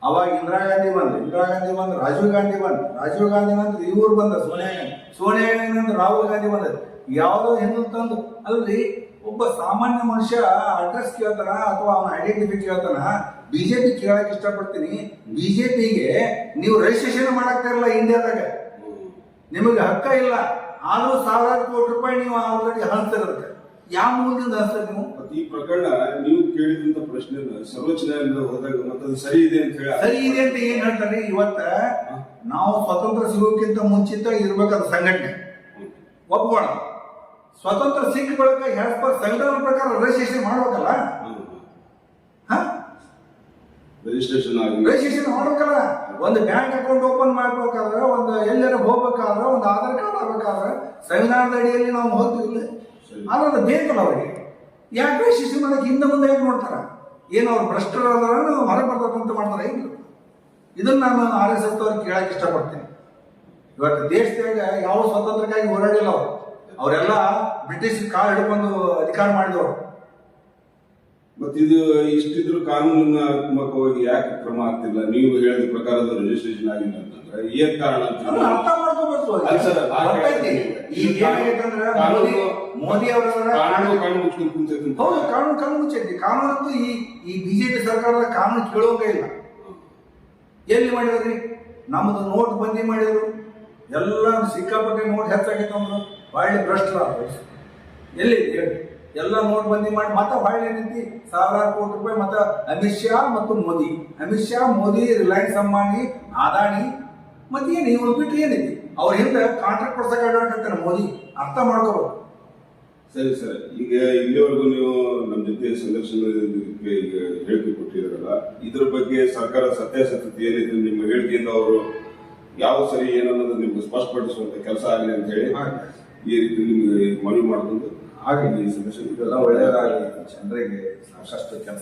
ಅವಾಗ ಇಂದಿರಾ ಗಾಂಧಿ ಬಂದ್ರು. ಇಂದಿರಾ ಗಾಂಧಿ ಬಂದ್ರು, ರಾಜೀವ್ ಗಾಂಧಿ ಬಂದ್ರು. ರಾಜೀವ್ ಗಾಂಧಿ ಬಂದ್ರು, ಇವ್ರು ಬಂದ ಸೋನಿಯಾ ಗಾಂಧಿ. ಸೋನಿಯಾ ಗಾಂಧಿ ಬಂದ್ರು, ರಾಹುಲ್ ಗಾಂಧಿ ಬಂದ್ರು. ಯಾವುದೋ ಹೆಣ್ಣು ತಂದು. ಅಲ್ರಿ ಒಬ್ಬ ಸಾಮಾನ್ಯ ಮನುಷ್ಯ ಅಡ್ರೆಸ್ ಕೇಳ್ತಾನ ಅಥವಾ ಅವನ ಐಡೆಂಟಿಫೈ ಕೇಳ್ತಾನ ಬಿಜೆಪಿ ಕೇಳಕ್ ಇಷ್ಟಪಡ್ತೀನಿ. ಬಿಜೆಪಿಗೆ ನೀವು ರಿಜಿಸ್ಟ್ರೇಷನ್ ಮಾಡಾಕ್ತಾ ಇರಲ್ಲ ಇಂಡಿಯಾದಾಗ ನಿಮಗೆ ಹಕ್ಕ ಇಲ್ಲ. ಆದ್ರೂ ಸಾವಿರಾರು ಕೋಟಿ ರೂಪಾಯಿ ನೀವು ಆಲ್ರೆಡಿ ಹಂಚ್ತಿರೋದಕ್ಕೆ. ಯಾವ ಮೂಲದಿಂದ ಹಂಚ್ತಾರೆ ನೀವು? ಈ ಪ್ರಕರಣ ನೀವು ಕೇಳಿದಂತ ಪ್ರಶ್ನೆ ಸರ್ವೋಚ್ಚ ನ್ಯಾಯಾಲಯದ ಹೋದಾಗ ಮತ್ತೆ ಸರಿ ಇದೆ ಅಂತ ಹೇಳಿ ಸರಿ ಇದೆ ಅಂತ ಏನ್ ಹೇಳ್ತಾರೆ? ಇವತ್ತ ನಾವು ಸ್ವತಂತ್ರ ಸಿಗೋಕ್ಕಿಂತ ಮುಂಚಿತ ಇರ್ಬೇಕಾದ ಸಂಘಟನೆ. ಒಪ್ಕೋಣ ಸ್ವತಂತ್ರ ಸಿಕ್ಕ ಬಳಿಕ ಆಸ್ ಪರ್ ಸಂವಿಧಾನ ಪ್ರಕಾರ ರಿಜಿಸ್ಟ್ರೇಷನ್ ಮಾಡ್ಬೇಕಲ್ಲ? ಹಾ? ರಿಜಿಸ್ಟ್ರೇಷನ್ ಆಗಿ. ರಿಜಿಸ್ಟ್ರೇಷನ್ ಮಾಡ್ಬೇಕಲ್ಲ? ಒಂದು ಬ್ಯಾಂಕ್ ಅಕೌಂಟ್ ಓಪನ್ ಮಾಡ್ಬೇಕಾದ್ರೆ ಒಂದು ಎಲ್ಲಾರ ಹೋಗ್ಬೇಕಾದ್ರೆ ಒಂದು ಆಧಾರ್ ಕಾರ್ಡ್ ಆಗ್ಬೇಕಾದ್ರೆ ಸಂವಿಧಾನದ ಅಡಿಯಲ್ಲಿ ನಾವು ಹೋಗ್ತೀವಿ ಇಲ್ಲ. ಆದ್ರೆ ಬೇಕಲ್ಲ ಅವರಿಗೆ. ಯಾಕೆ ರಿಜಿಸ್ಟ್ರೇಷನ್ ಮಾಡಕ್ಕೆ ಹಿಂದೆ ಮುಂದೆ ಯಾಕೆ ನೋಡ್ತಾರ? ಏನು ಅವ್ರು ಭ್ರಷ್ಟರು ಅದಾರ ಹೊರ ಬರ್ತಕ್ಕಂತ ಮಾಡ್ತಾರೆ ಇಲ್ಲ ಇದನ್ನ ನಾನು ಆರ್ ಎಸ್ ಎಸ್ ಅವ್ರಿಗೆ ಕೇಳಕ್ ಇಷ್ಟಪಡ್ತೀನಿ. ಇವತ್ತು ದೇಶದಾಗ ಯಾವ ಸ್ವಾತಂತ್ರ್ಯಕ್ಕಾಗಿ ಹೋರಾಡಿಲ್ಲ ಅವರು. ಅವರೆಲ್ಲ ಬ್ರಿಟಿಷ್ ಕಾಲ್ ಹಿಡ್ಕೊಂಡು ಅಧಿಕಾರ ಮಾಡಿದವರು. ಮತ್ತೆ ಇದು ಇಷ್ಟಿದ್ರು ಕಾನೂನಾತ್ಮಕವಾಗಿ ಯಾಕೆ ಕ್ರಮ ಆಗ್ತಿಲ್ಲ ನೀವು ಹೇಳಿದ ಪ್ರಕಾರದ ರಿಜಿಸ್ಟ್ರೇಷನ್ ಆಗಿಲ್ಲ ಅಂತಂದ್ರೆ ಏನ್ ಕಾರಣ ಅಂತ ಅರ್ಥ ಮಾಡ್ಕೋಬೇಕು ಕಾನೂನು ಕಾನೂನು ಮುಚ್ಚೈತಿ ಕಾನೂನು ಅಂತೂ. ಈ ಈ ಬಿಜೆಪಿ ಸರ್ಕಾರದ ಕಾನೂನು ಕೇಳೋಕೆ ಇಲ್ಲ. ಎಲ್ಲಿ ಮಾಡಿದ್ರಿ? ನಮ್ದು ನೋಟ್ ಬಂದಿ ಮಾಡಿದ್ರು. ಎಲ್ಲ ಸಿಕ್ಕಾಪಟ್ಟೆ ನೋಟ್ ಹೆಚ್ಚಾಗಿತ್ತು ಅಂದ್ರು ಒಳ್ಳೆ ಭ್ರಷ್ಟರಾದ್ರು ಎಲ್ಲಿ? ಎಲ್ಲ ನೋಟ್ ಬಂದಿ ಮಾಡಿ ಮತ್ತೆ ಹೊಳ್ಳಿ ಏನೈತಿ ಸಾವಿರಾರು ಕೋಟಿ ರೂಪಾಯಿ ಮತ್ತೆ ಅಮಿತ್ ಶಾ ಮತ್ತು ಮೋದಿ. ಅಮಿತ್ ಶಾ ಮೋದಿ ರಿಲಯನ್ಸ್ ಅಂಬಾನಿ ಅದಾನಿ ಮತ್ತೆ ಏನು? ಇವ್ರು ಬಿಟ್ಟು ಏನೈತಿ ಅವ್ರ ಹಿಂದೆ ಕಾಂಟ್ರಾಕ್ಟ್ ಕೊಡ್ಸಕ್ಕೆ ಅಡ್ಡಾಡ್ತಾರೆ ಮೋದಿ. ಅರ್ಥ ಮಾಡ್ಕೋಬೇಕು. ಸರಿ ಸರ್. ಈಗ ಇಲ್ಲಿವರೆಗೂ ನೀವು ನಮ್ಮ ಜೊತೆ ಸಂದರ್ಶನಕ್ಕೆ ಈಗ ಹೇಳಿಕೆ ಕೊಟ್ಟಿದ್ರಲ್ಲ ಇದ್ರ ಬಗ್ಗೆ ಸರ್ಕಾರ ಸತ್ಯಾಸತ್ಯತೆ ಏನಿದೆ ನಿಮ್ಮ ಹೇಳಿಕೆಯಿಂದ ಅವರು ಯಾವ ಸರಿ ಏನನ್ನೋದು ನಿಮ್ಗೆ ಸ್ಪಷ್ಟಪಡಿಸುವಂತ ಕೆಲಸ ಆಗಲಿ ಅಂತ ಹೇಳಿ. ಈ ರೀತಿ ನಿಮ್ಗೆ ಮನವಿ ಹಾಗೆ ಈ ಸಮಸ್ಯೆ ಇದೆಲ್ಲ ಒಳ್ಳೆಯದಾಗಲಿ ಜನರಿಗೆ ಸಾಕಷ್ಟು ಕೆಲಸ